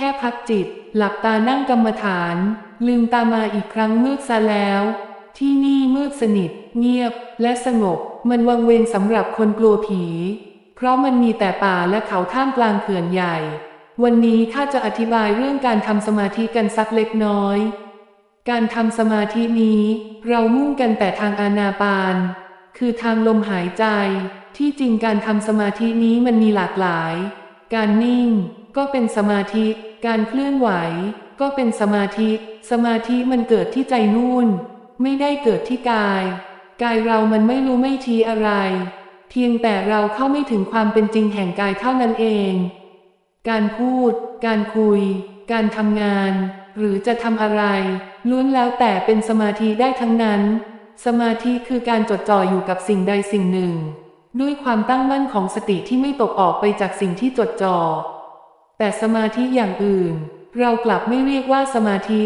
แค่พักจิต หลับตานั่งกรรมฐาน ลืมตามาอีกครั้งมืดซะแล้ว ที่นี่มืดสนิท เงียบ และสงบ มันวังเวงสำหรับคนกลัวผี เพราะมันมีแต่ป่าและเขาท่ามกลางเขื่อนใหญ่ วันนี้ข้าจะอธิบายเรื่องการทำสมาธิกันสักเล็กน้อย การทำสมาธินี้ เรามุ่งกันแต่ทางอานาปาน คือทางลมหายใจ ที่จริงการทำสมาธินี้มันมีหลากหลาย การนิ่ง ก็เป็นสมาธิ การเคลื่อนไหว ก็เป็นสมาธิ สมาธิมันเกิดที่ใจนู่น ไม่ได้เกิดที่กาย กายเรามันไม่รู้ไม่ชี้อะไร เพียงแต่เราเข้าไม่ถึงความเป็นจริงแห่งกายเท่านั้นเอง การพูด การคุย การทำงาน หรือจะทำอะไร ล้วนแล้วแต่เป็นสมาธิได้ทั้งนั้น สมาธิคือการจดจ่ออยู่กับสิ่งใดสิ่งหนึ่ง ด้วยความตั้งมั่นของสติที่ไม่ตกออกไปจากสิ่งที่จดจ่อ แต่สมาธิอย่างอื่น เรากลับไม่เรียกว่าสมาธิ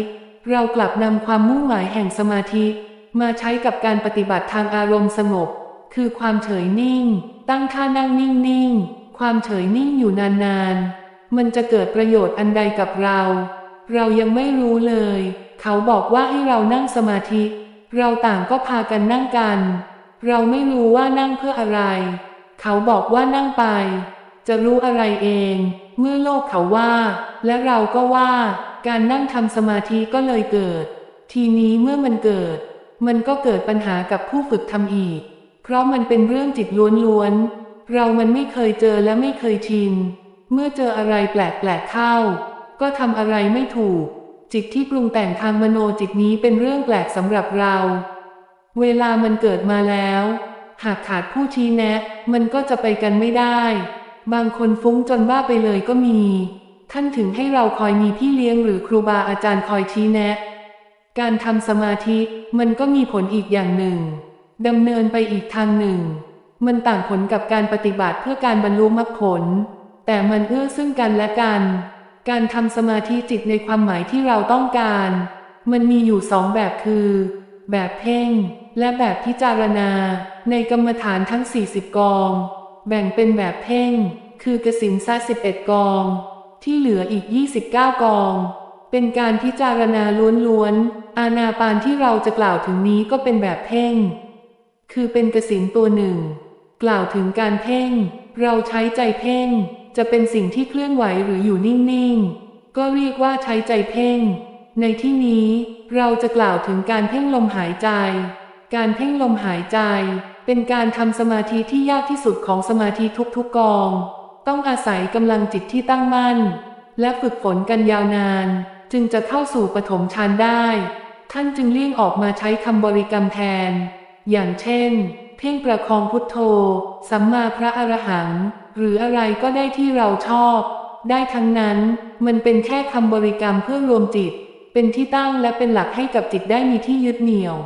เรากลับนำความมุ่งหมายแห่งสมาธิ มาใช้กับการปฏิบัติทางอารมณ์สงบ คือความเฉยนิ่ง ตั้งท่านั่งนิ่งนิ่งๆความเฉยนิ่งอยู่นานๆ มันจะเกิดประโยชน์อันใดกับเรา เรายังไม่รู้เลย เขาบอกว่าให้เรานั่งสมาธิ เราต่างก็พากันนั่งกัน เราไม่รู้ว่านั่งเพื่ออะไร เขาบอกว่านั่งไป จะรู้อะไรเอง เมื่อโลกเขาว่า และเราก็ว่า การนั่งทำสมาธิก็เลยเกิด ทีนี้เมื่อมันเกิด มันก็เกิดปัญหากับผู้ฝึกทำอีก เพราะมันเป็นเรื่องจิตล้วนๆ เรามันไม่เคยเจอและไม่เคยชิน เมื่อเจออะไรแปลกๆเข้า ก็ทำอะไรไม่ถูก จิตที่ปรุงแต่งทางมโนจิตนี้เป็นเรื่องแปลกสำหรับเรา เวลามันเกิดมาแล้ว หากขาดผู้ชี้แนะ มันก็จะไปกันไม่ได้ บางคนฟุ้งจนว่าไปเลยก็มี ท่านถึงให้เราคอยมีพี่เลี้ยงหรือครูบาอาจารย์คอยชี้แนะ การทำสมาธิมันก็มีผลอีกอย่างหนึ่งดำเนินไปอีกทางหนึ่ง มันต่างผลกับการปฏิบัติเพื่อการบรรลุมรรคผล แต่มันเอื้อซึ่งกันและกัน การทำสมาธิจิตในความหมายที่เราต้องการ มันมีอยู่สองแบบคือ แบบเพ่ง และแบบพิจารณา ในกรรมฐานทั้ง 40 กอง แบ่งเป็นแบบเพ่ง คือกสินซะ11 กอง ที่เหลืออีก 29 กอง เป็นการพิจารณาล้วนๆ อาณาปานที่เราจะกล่าวถึงนี้ก็เป็นแบบเพ่ง คือเป็นกสินตัวหนึ่ง กล่าวถึงการเพ่ง เราใช้ใจเพ่ง จะเป็นสิ่งที่เคลื่อนไหวหรืออยู่นิ่งๆ ก็เรียกว่าใช้ใจเพ่ง ในที่นี้เราจะกล่าวถึงการเพ่งลมหายใจ การเพ่งลมหายใจ เป็นการทำสมาธิที่ยากที่สุดของสมาธิทุกๆกอง ต้องอาศัยกำลังจิตที่ตั้งมั่น และฝึกฝนกันยาวนาน จึงจะเข้าสู่ปฐมฌานได้ ท่านจึงเลี่ยงออกมาใช้คำบริกรรมแทน อย่างเช่น เพ่งประคองพุทโธ สัมมาพระอรหัง หรืออะไรก็ได้ที่เราชอบ ได้ทั้งนั้นมันเป็นแค่คำบริกรรมเพื่อรวมจิต เป็นที่ตั้งและเป็นหลักให้กับจิตได้มีที่ยึดเหนี่ยว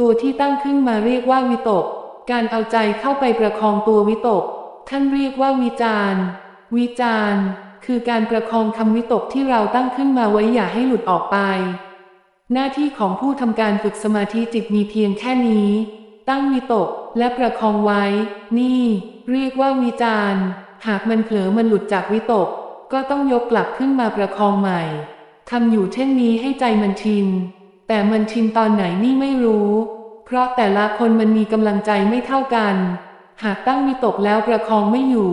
ตัวที่ตั้งขึ้นมาเรียกว่าวิตก การเอาใจเข้าไปประคองตัววิตก ท่านเรียกว่าวิจารวิจารคือการประคองคำวิตกที่เราตั้งขึ้นมาไว้อย่าให้หลุดออกไป หน้าที่ของผู้ทำการฝึกสมาธิจิตมีเพียงแค่นี้ ตั้งวิตกและประคองไว้ นี่ เรียกว่าวิจารหากมันเผลอมันหลุดจากวิตก ก็ต้องยกกลับขึ้นมาประคองใหม่ทำอยู่เช่นนี้ให้ใจมันชิน แต่มันชินตอนไหนนี่ไม่รู้ เพราะแต่ละคนมันมีกำลังใจไม่เท่ากัน หากตั้งวิตกแล้วประคองไม่อยู่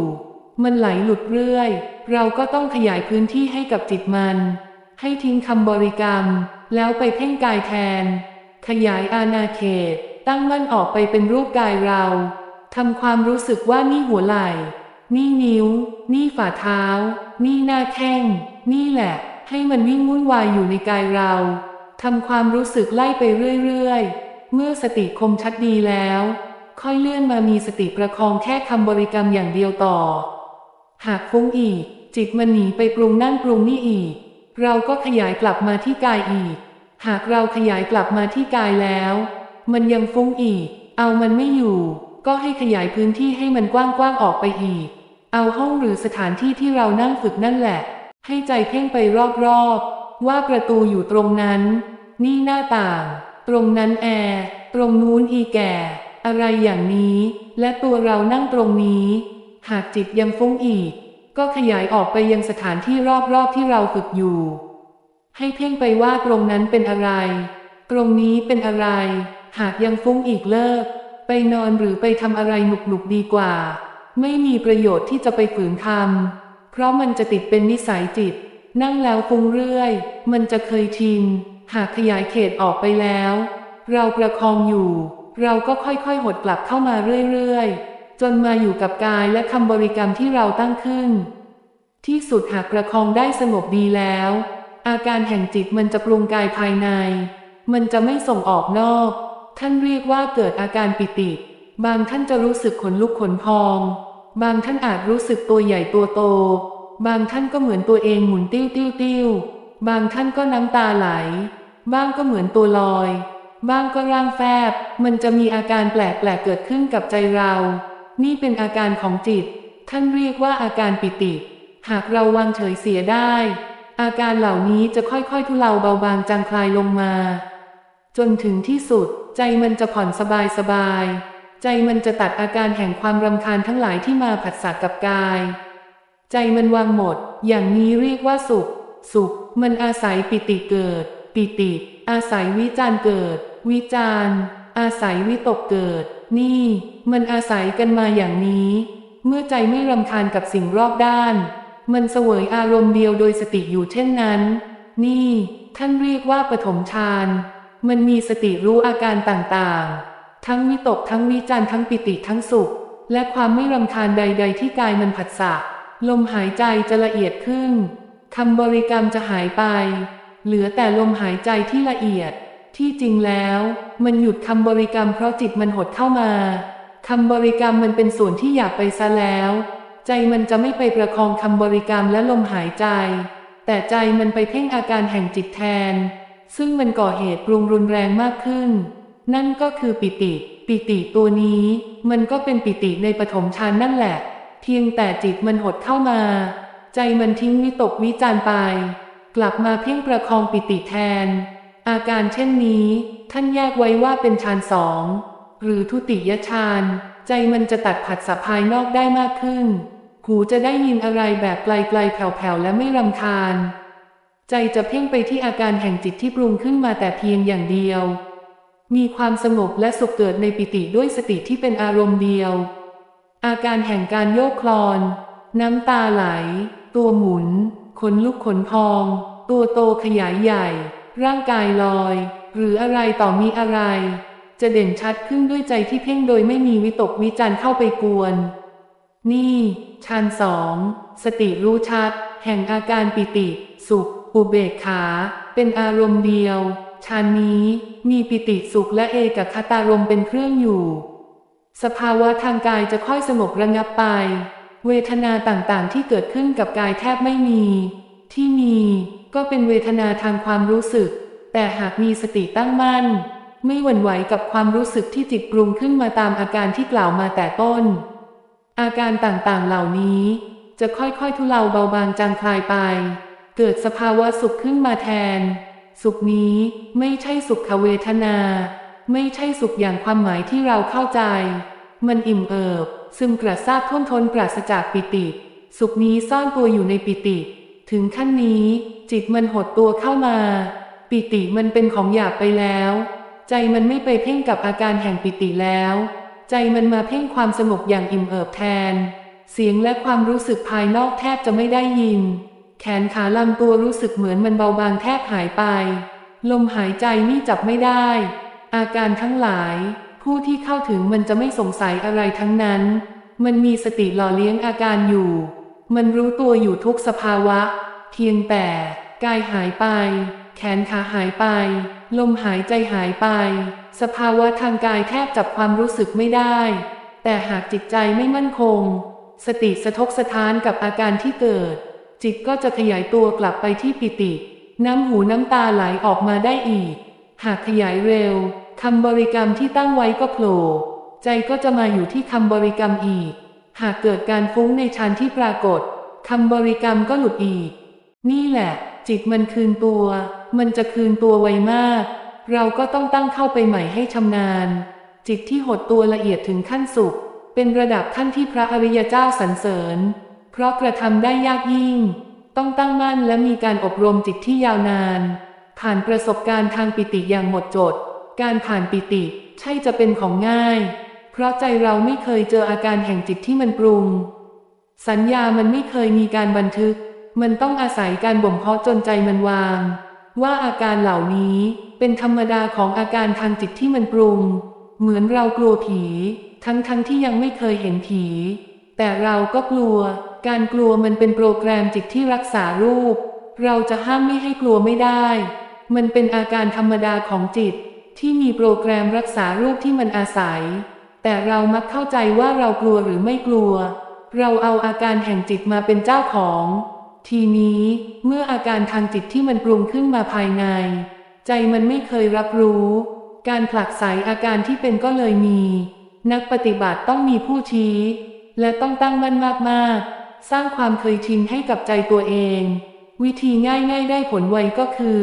มันไหลหลุดเรื่อย เราก็ต้องขยายพื้นที่ให้กับจิตมัน ให้ทิ้งคำบริกรรม แล้วไปเพ่งกายแทน ขยายอาณาเขต ตั้งมั่นออกไปเป็นรูปกายเราทำความรู้สึกว่านี่หัวไหล่ นี่นิ้ว นี่ฝ่าเท้า นี่หน้าแข้ง นี่แหละ ให้มันวิ่งวุ่นวายอยู่ในกายเรา ทำความรู้สึกไล่ไปเรื่อยๆ เมื่อสติคมชัดดีแล้ว ค่อยเลื่อนมามีสติประคองแค่คำบริกรรมอย่างเดียวต่อ หากฟุ้งอีก จิตมันหนีไปปรุงนั่นปรุงนี่อีก เราก็ขยายกลับมาที่กายอีก หากเราขยายกลับมาที่กายแล้ว มันยังฟุ้งอีก เอามันไม่อยู่ ก็ให้ขยายพื้นที่ให้มันกว้างๆออกไปอีก เอาห้องหรือสถานที่ที่เรานั่งฝึกนั่นแหละ ให้ใจเพ่งไปรอบๆ ว่าประตูอยู่ตรงนั้น นี่หน้าต่าง ตรงนั้นแอร์ตรงนู้นอีแก่ อะไรอย่างนี้ และตัวเรานั่งตรงนี้ หากจิตยังฟุ้งอีก ก็ขยายออกไปยังสถานที่รอบๆที่เราฝึกอยู่ ให้เพ่งไปว่าตรงนั้นเป็นอะไร ตรงนี้เป็นอะไร หากยังฟุ้งอีกเลิก ไปนอนหรือไปทำอะไรหนุกๆดีกว่า ไม่มีประโยชน์ที่จะไปฝืนทำเพราะมันจะติดเป็นนิสัยจิต นั่งแล้วฟุ้งเรื่อย มันจะเคยชิน หากขยายเขตออกไปแล้ว เราประคองอยู่ เราก็ค่อยๆ หดกลับเข้ามาเรื่อยๆ จนมาอยู่กับกายและคำบริกรรมที่เราตั้งขึ้น ที่สุดหากประคองได้สงบดีแล้ว อาการแห่งจิตมันจะปรุงกายภายใน มันจะไม่ส่งออกนอก ท่านเรียกว่าเกิดอาการปิติ บางท่านจะรู้สึกขนลุกขนพอง บางท่านอาจรู้สึกตัวใหญ่ตัวโต บางท่านก็เหมือนตัวเองหมุนติ้วติ้วติ้วบางท่านก็น้ำตาไหล บ้างก็เหมือนตัวลอย บ้างก็ร่างแฟบ มันจะมีอาการแปลกๆเเกิดขึ้นกับใจเรา นี่เป็นอาการของจิต ท่านเรียกว่าอาการปิติ หากเราวางเฉยเสียได้ อาการเหล่านี้จะค่อยๆทุเลาเบาบางจางคลายลงมา จนถึงที่สุด ใจมันจะผ่อนสบายสบาย ใจมันจะตัดอาการแห่งความรำคาญทั้งหลายที่มาผัสสะกับกาย ใจมันวางหมด อย่างนี้เรียกว่าสุข สุข มันอาศัยปิติเกิด ปิติ อาศัยวิจารเกิด วิจารอาศัยวิตกเกิด นี่ มันอาศัยกันมาอย่างนี้ เมื่อใจไม่รำคาญกับสิ่งรอบด้าน มันเสวยอารมณ์เดียวโดยสติอยู่เช่นนั้น นี่ ท่านเรียกว่าปฐมฌาน มันมีสติรู้อาการต่างๆ ทั้งวิตกทั้งวิจารทั้งปิติทั้งสุข และความไม่รำคาญใด ๆ ที่กายมันผัสสะ ลมหายใจจะละเอียดขึ้นคำบริกรรมจะหายไป เหลือแต่ลมหายใจที่ละเอียด ที่จริงแล้ว มันหยุดคำบริกรรมเพราะจิตมันหดเข้ามาคำบริกรรมมันเป็นส่วนที่อยากไปซะแล้ว ใจมันจะไม่ไปประคองคำบริกรรมและลมหายใจ แต่ใจมันไปเพ่งอาการแห่งจิตแทน ซึ่งมันก่อเหตุปรุงรุนแรงมากขึ้น นั่นก็คือปิติ ปิติตัวนี้ มันก็เป็นปิติในปฐมฌานนั่นแหละ เพียงแต่จิตมันหดเข้ามา ใจมันทิ้งวิตกวิจารไป กลับมาเพ่งประคองปิติแทน อาการเช่นนี้ ท่านแยกไว้ว่าเป็นฌานสองหรือทุติยฌานใจมันจะตัดผัดสะภายนอกได้มากขึ้น หูจะได้ยินอะไรแบบไกลๆแผ่วๆและไม่รำคาญ ใจจะเพ่งไปที่อาการแห่งจิตที่ปรุงขึ้นมาแต่เพียงอย่างเดียว มีความสงบและสุขเกิดในปิติด้วยสติที่เป็นอารมณ์เดียว อาการแห่งการโยกคลอน น้ำตาไหล ตัวหมุน ขนลุกขนพอง ตัวโตขยายใหญ่ ร่างกายลอย หรืออะไรต่อมีอะไร จะเด่นชัดขึ้นด้วยใจที่เพ่งโดยไม่มีวิตกวิจารเข้าไปกวน นี่ฌานสองสติรู้ชัด แห่งอาการปิติ สุข อุเบกขา เป็นอารมณ์เดียวฌานนี้มีปิติสุขและเอกคตารมเป็นเครื่องอยู่ สภาวะทางกายจะค่อยสงบระงับไป เวทนาต่างๆ ที่เกิดขึ้นกับกายแทบไม่มี ที่มีก็เป็นเวทนาทางความรู้สึก แต่หากมีสติตั้งมั่น ไม่หวั่นไหวกับความรู้สึกที่จิตปรุงขึ้นมาตามอาการที่กล่าวมาแต่ต้น อาการต่างๆเหล่านี้ จะค่อยๆทุเลาเบาบางจางคลายไป เกิดสภาวะสุขขึ้นมาแทน สุขนี้ไม่ใช่สุขเวทนา ไม่ใช่สุขอย่างความหมายที่เราเข้าใจ มันอิ่มเอิบ ซึมกระซาบท่นทนปราศจากปิติ สุขนี้ซ่อนตัวอยู่ในปิติ ถึงขั้นนี้ จิตมันหดตัวเข้ามา ปิติมันเป็นของหยาบไปแล้ว ใจมันไม่ไปเพ่งกับอาการแห่งปิติแล้ว ใจมันมาเพ่งความสงบอย่างอิ่มเอิบแทน เสียงและความรู้สึกภายนอกแทบจะไม่ได้ยิน แขนขาลำตัวรู้สึกเหมือนมันเบาบางแทบหายไป ลมหายใจนี่จับไม่ได้ อาการทั้งหลาย ผู้ที่เข้าถึงมันจะไม่สงสัยอะไรทั้งนั้น มันมีสติหล่อเลี้ยงอาการอยู่ มันรู้ตัวอยู่ทุกสภาวะ เพียงแต่กายหายไป แขนขาหายไป ลมหายใจหายไป สภาวะทางกายแทบจับความรู้สึกไม่ได้ แต่หากจิตใจไม่มั่นคง สติสะทกสะท้านกับอาการที่เกิด จิตก็จะขยายตัวกลับไปที่ปิติ น้ำหูน้ำตาไหลออกมาได้อีก หากขยายเร็ว คำบริกรรมที่ตั้งไว้ก็โผล่ใจก็จะมาอยู่ที่คำบริกรรมอีก หากเกิดการฟุ้งในฌานที่ปรากฏคำบริกรรมก็หลุดอีก นี่แหละ จิตมันคืนตัว มันจะคืนตัวไวมาก เราก็ต้องตั้งเข้าไปใหม่ให้ชำนาญ จิตที่หดตัวละเอียดถึงขั้นสุข เป็นระดับขั้นที่พระอริยเจ้าสรรเสริญ เพราะกระทำได้ยากยิ่ง ต้องตั้งมั่นและมีการอบรมจิตที่ยาวนาน ผ่านประสบการณ์ทางปิติอย่างหมดจด การผ่านปิติ ใช่จะเป็นของง่าย เพราะใจเราไม่เคยเจออาการแห่งจิตที่มันปรุง สัญญามันไม่เคยมีการบันทึก มันต้องอาศัยการบ่มเพาะจนใจมันวาง ว่าอาการเหล่านี้เป็นธรรมดาของอาการทางจิตที่มันปรุง เหมือนเรากลัวผี ทั้งๆทที่ยังไม่เคยเห็นผี แต่เราก็กลัว การกลัวมันเป็นโปรแกรมจิตที่รักษารูป เราจะห้ามไม่ให้กลัวไม่ได้ มันเป็นอาการธรรมดาของจิต ที่มีโปรแกรมรักษารูปที่มันอาศัย แต่เรามักเข้าใจว่าเรากลัวหรือไม่กลัว เราเอาอาการแห่งจิตมาเป็นเจ้าของ ทีนี้เมื่ออาการทางจิตที่มันปรุงขึ้นมาภายใน ใจมันไม่เคยรับรู้ การผลักไสอาการที่เป็นก็เลยมี นักปฏิบัติต้องมีผู้ชี้ และต้องตั้งมั่นมากๆ สร้างความเคยชินให้กับใจตัวเอง วิธีง่ายๆ ได้ผลไวก็คือ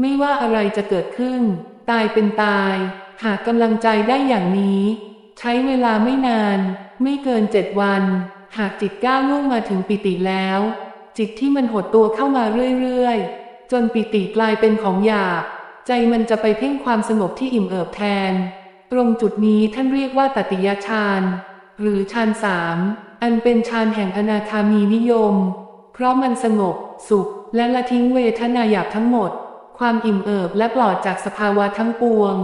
ไม่ว่าอะไรจะเกิดขึ้น ตายเป็นตาย หากกำลังใจได้อย่างนี้ ใช้เวลาไม่นาน ไม่เกินเจ็ดวัน หากจิตก้าวล่วงมาถึงปิติแล้ว จิตที่มันหดตัวเข้ามาเรื่อยๆ จนปิติกลายเป็นของหยาบ ใจมันจะไปเพ่งความสงบที่อิ่มเอิบแทน ตรงจุดนี้ท่านเรียกว่าตติยฌานหรือฌานสามอันเป็นฌานแห่งอนาคามีนิยม เพราะมันสงบ สุขและละทิ้งเวทนาหยาบทั้งหมด ความอิ่มเอิบและปลอดจากสภาวะทั้งปวง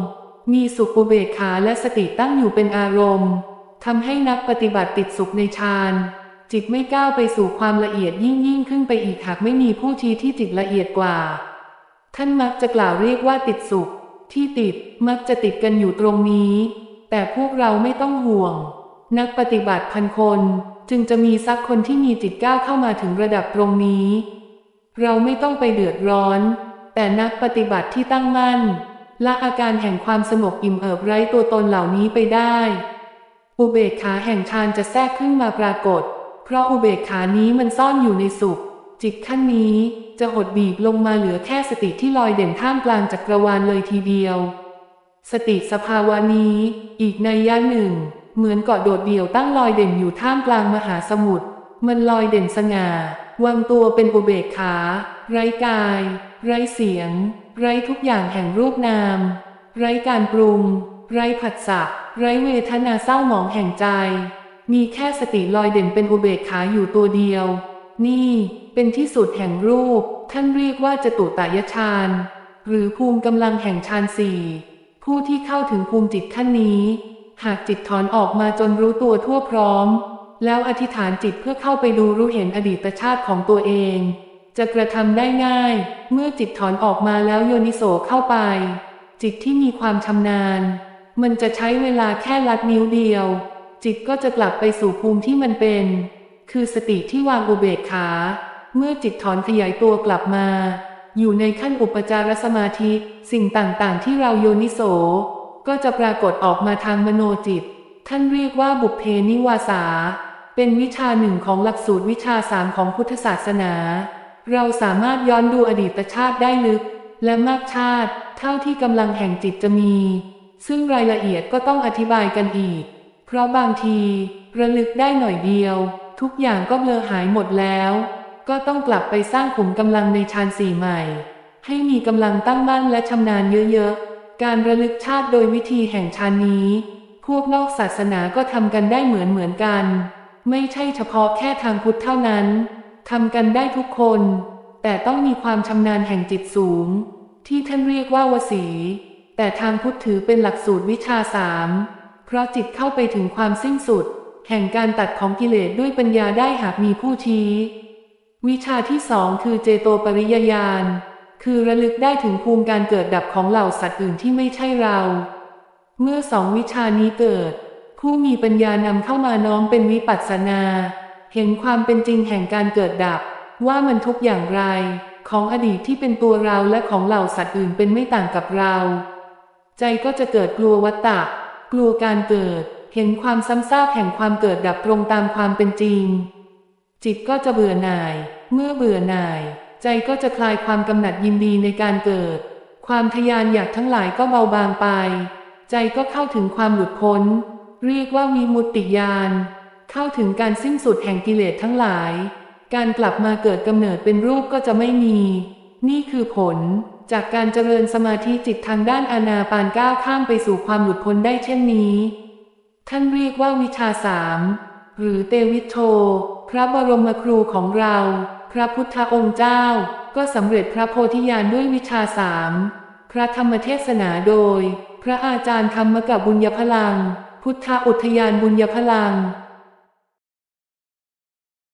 มีสุขุเบกขาและสติตั้งอยู่เป็นอารมณ์ทำให้นักปฏิบัติติดสุขในฌานจิตไม่ก้าวไปสู่ความละเอียดยิ่งยิ่งขึ้นไปอีกหากไม่มีผู้ชี้ที่จิตละเอียดกว่า ท่านมักจะกล่าวเรียกว่าติดสุข ที่ติดมักจะติดกันอยู่ตรงนี้ แต่พวกเราไม่ต้องห่วง นักปฏิบัติพันคนจึงจะมีสักคนที่มีจิตก้าวเข้ามาถึงระดับตรงนี้ เราไม่ต้องไปเดือดร้อน แต่นักปฏิบัติที่ตั้งมั่นละอาการแห่งความสงบอิ่มเอิบไร้ตัวตนเหล่านี้ไปได้ อุเบกขาแห่งฌานจะแทรกขึ้นมาปรากฏ เพราะอุเบกขานี้มันซ่อนอยู่ในสุข จิตขั้นนี้จะหดบีบลงมาเหลือแค่สติที่ลอยเด่นท่ามกลางจักรวาลเลยทีเดียว สติสภาวะนี้ อีกในย่าหนึ่ง เหมือนเกาะโดดเดี่ยวตั้งลอยเด่นอยู่ท่ามกลางมหาสมุทรมันลอยเด่นสง่าวางตัวเป็นอุเบกขา ไร้กาย ไร้เสียง ไร้ทุกอย่างแห่งรูปนาม ไร้การปรุง ไร้ผัสสะไร้เวทนาเศร้าหมองแห่งใจ มีแค่สติลอยเด่นเป็นอุเบกขาอยู่ตัวเดียว นี่ เป็นที่สุดแห่งรูป ท่านเรียกว่าจตุตายฌานหรือภูมิกำลังแห่งฌานสี่ผู้ที่เข้าถึงภูมิจิตขั้นนี้ หากจิตถอนออกมาจนรู้ตัวทั่วพร้อม แล้วอธิษฐานจิตเพื่อเข้าไปดูรู้เห็นอดีตชาติของตัวเอง จะกระทำได้ง่าย เมื่อจิตถอนออกมาแล้วโยนิโสเข้าไป จิตที่มีความชำนาญ มันจะใช้เวลาแค่ลัดนิ้วเดียว จิตก็จะกลับไปสู่ภูมิที่มันเป็น คือสติที่วางอุเบกขา เมื่อจิตถอนขยายตัวกลับมา อยู่ในขั้นอุปจารสมาธิ สิ่งต่างๆ ที่เราโยนิโส ก็จะปรากฏออกมาทางมโนจิต ท่านเรียกว่าบุพเพนิวาสา เป็นวิชาหนึ่งของหลักสูตรวิชาสามของพุทธศาสนา เราสามารถย้อนดูอดีตชาติได้ลึก และมากชาติ เท่าที่กำลังแห่งจิตจะมี ซึ่งรายละเอียดก็ต้องอธิบายกันอีก เพราะบางทีระลึกได้หน่อยเดียว ทุกอย่างก็เบลอหายหมดแล้ว ก็ต้องกลับไปสร้างขุมกำลังในฌานสี่ใหม่ ให้มีกำลังตั้งมั่นและชำนาญเยอะๆ การระลึกชาติโดยวิธีแห่งฌานนี้ พวกนอกศาสนาก็ทำกันได้เหมือนเหมือนกัน ไม่ใช่เฉพาะแค่ทางพุทธเท่านั้น ทำกันได้ทุกคน แต่ต้องมีความชำนาญแห่งจิตสูง ที่ท่านเรียกว่าวสี แต่ทางพุทธถือเป็นหลักสูตรวิชาสาม เพราะจิตเข้าไปถึงความสิ้นสุด แห่งการตัดของกิเลสด้วยปัญญาได้หากมีผู้ชี้ วิชาที่สองคือเจโตปริยญาณ คือระลึกได้ถึงภูมิการเกิดดับของเหล่าสัตว์อื่นที่ไม่ใช่เรา เมื่อสองวิชานี้เกิด ผู้มีปัญญานำเข้ามาน้อมเป็นวิปัสสนา เห็นความเป็นจริงแห่งการเกิดดับ ว่ามันทุกอย่างไร ของอดีตที่เป็นตัวเราและของเหล่าสัตว์อื่นเป็นไม่ต่างกับเรา ใจก็จะเกิดกลัววัตตะ กลัวการเกิด เห็นความซ้ำซากแห่งความเกิดดับตรงตามความเป็นจริง จิตก็จะเบื่อหน่าย เมื่อเบื่อหน่าย ใจก็จะคลายความกำหนัดยินดีในการเกิด ความทยานอยากทั้งหลายก็เบาบางไป ใจก็เข้าถึงความหลุดพ้น เรียกว่าวิมุตติญาณ เข้าถึงการสิ้นสุดแห่งกิเลสทั้งหลาย การกลับมาเกิดกำเนิดเป็นรูปก็จะไม่มี นี่คือผล จากการเจริญสมาธิจิตทางด้านอานาปานก้าวข้ามไปสู่ความหลุดพ้นได้เช่นนี้ ท่านเรียกว่าวิชาสามหรือเตวิโท พระบรมครูของเรา พระพุทธองค์เจ้า ก็สำเร็จพระโพธิญาณด้วยวิชาสามพระธรรมเทศนาโดย พระอาจารย์ธรรมกับบุญญพลัง พุทธอุทยานบุญญพลัง